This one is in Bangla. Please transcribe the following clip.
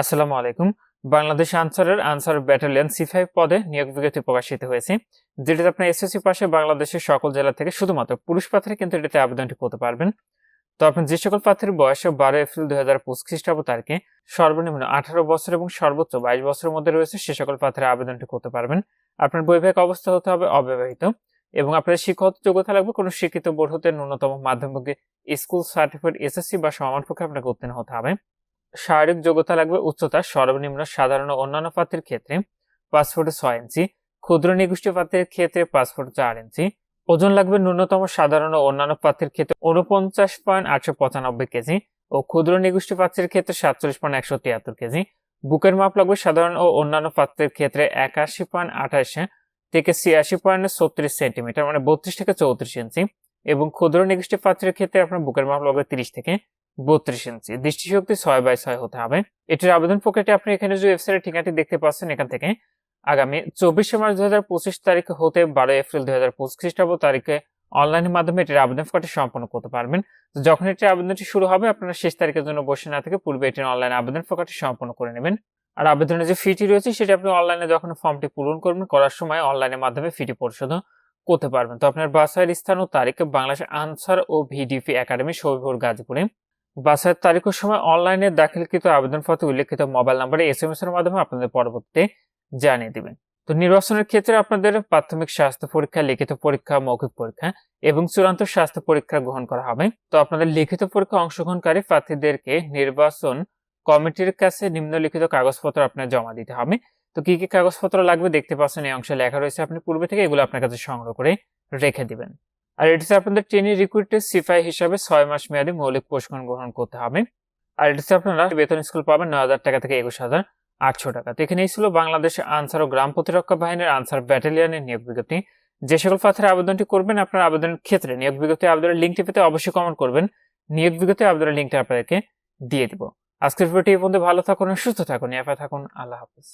আসসালামু আলাইকুম। বাংলাদেশ আনসারের আনসার ব্যাটালিয়ন সি ফাইভ পদে নিয়োগ বিজ্ঞপ্তি প্রকাশিত হয়েছে। যেটাতে আপনার এসএসসি পাশে বাংলাদেশের সকল জেলা থেকে শুধুমাত্র পুরুষ প্রার্থী কিন্তু এটাতে আবেদনটি করতে পারবেন। তো আপনি যে সকল প্রার্থীর বয়স বারো এপ্রিল দুই হাজার পঁচিশ খ্রিস্টাব্দ তারিখে সর্বনিম্ন আঠারো বছর এবং সর্বোচ্চ বাইশ বছরের মধ্যে রয়েছে, সে সকল প্রার্থীরা আবেদনটি করতে পারবেন। আপনার বৈবাহিক অবস্থা হতে হবে অবিবাহিত এবং আপনার শিক্ষাগত যোগ্যতা লাগবে কোনো শিক্ষিত বোর্ড হতে ন্যূনতম মাধ্যমিক স্কুল সার্টিফিকেট, এসএসসি বা সমানপক্ষে আপনাকে উত্তীর্ণ হতে হবে। শারীরিক যোগ্যতা লাগবে উচ্চতা, সর্বনিম্ন সাধারণ অন্যান্য প্রার্থীর ক্ষেত্রে পাঁচ ছয় ইঞ্চি, ক্ষুদ্র নিগোষ্ঠী প্রার্থীর ক্ষেত্রে পাঁচ ফুট চার ইঞ্চি, ওজন লাগবে ন্যূনতম সাধারণ অন্যান্য প্রার্থীর ক্ষেত্রে উনপঞ্চাশ পয়েন্ট আটশো পঁচানব্বই কেজি ও ক্ষুদ্র নিগোষ্ঠী পাত্রের ক্ষেত্রে সাতচল্লিশ পয়েন্ট একশো তিয়াত্তর কেজি। বুকের মাপ লাগবে সাধারণ ও অন্যান্য পাত্রের ক্ষেত্রে একাশি পয়েন্ট আঠাশে থেকে ছিয়াশি পয়েন্ট ছত্রিশ সেন্টিমিটার মানে বত্রিশ থেকে চৌত্রিশ ইঞ্চি এবং ক্ষুদ্র নিগোষ্ঠী পাত্রের ক্ষেত্রে আপনার বুকের মাপ লাগবে তিরিশ থেকে বত্রিশ ইঞ্চি দৃষ্টিশক্তি ছয় বাই ছয় হতে হবে। এটির আবেদন প্রক্রিয়াটি আপনি এখানে যে ওয়েবসাইটের ঠিকানাটি দেখতে পাচ্ছেন, এখান থেকে আগামী চব্বিশে মার্চ দুই হাজার পঁচিশ তারিখ হতে বারো এপ্রিল দুই হাজার পঁচিশ খ্রিস্টাব্দ তারিখে অনলাইনের মাধ্যমে এটির আবেদন প্রক্রিয়াটি সম্পন্ন করতে পারবেন। যখন এটির আবেদনটি শুরু হবে, আপনারা শেষ তারিখের জন্য বসে না থেকে পূর্বে এটির অনলাইন আবেদন প্রক্রিয়াটি সম্পন্ন করে নেবেন। আর আবেদনের যে ফিটি রয়েছে, সেটি আপনি অনলাইনে যখন ফর্মটি পূরণ করবেন, করার সময় অনলাইনের মাধ্যমে ফিটি পরিশোধ করতে পারবেন। তো আপনার বাসায়ের স্থান ও তারিখ বাংলাদেশ আনসার ও ভিডিপি একাডেমি সবিপুর গাজীপুরে। বাসায়ের তারিখ ও সময় অনলাইনে দাখিলকৃত আবেদনপত্রে, উল্লেখিত মোবাইল নম্বরে এস এম এস এর মাধ্যমে আপনাদের পরবর্তীতে জানিয়ে দিবেন। তো নির্বাচনের ক্ষেত্রে আপনাদের প্রাথমিক স্বাস্থ্য পরীক্ষা, লিখিত পরীক্ষা, মৌখিক পরীক্ষা এবং চূড়ান্ত স্বাস্থ্য পরীক্ষা গ্রহণ করা হবে। তো আপনাদের লিখিত পরীক্ষা অংশগ্রহণকারী প্রার্থীদেরকে নির্বাচন কমিটির কাছে নিম্নলিখিত কাগজপত্র আপনার জমা দিতে হবে। তো কি কি কাগজপত্র লাগবে দেখতে পাচ্ছেন, এই অংশে লেখা রয়েছে। আপনি পূর্বে থেকে এগুলো আপনার কাছে সংগ্রহ করে রেখে দিবেন। আর এটিতে আপনাদের ট্রেনিং রিক্রুটেড সিপাই হিসাবে ছয় মাস মেয়াদী মৌলিক প্রশিক্ষণ গ্রহণ করতে হবে। আর এটিতে আপনারা বেতন স্কুল পাবেন নয় হাজার টাকা থেকে একুশ হাজার আটশো টাকা। তো এখানেই ছিল বাংলাদেশ আনসার ও গ্রাম প্রতিরক্ষা বাহিনীর আনসার ব্যাটালিয়নের নিয়োগ বিজ্ঞপ্তি। যে সকল প্রার্থীরা আবেদনটি করবেন, আপনার আবেদনের ক্ষেত্রে নিয়োগ বিজ্ঞপ্তি আবেদনের লিঙ্কটি পেতে অবশ্যই কমেন্ট করবেন। নিয়োগ বিজ্ঞপ্তি আবেদনের লিঙ্কটা আপনাদেরকে দিয়ে দিব। আজকের ভিডিওটি এই পর্যন্ত। ভালো থাকুন, সুস্থ থাকুন এফআই থাকুন। আল্লাহ হাফিজ।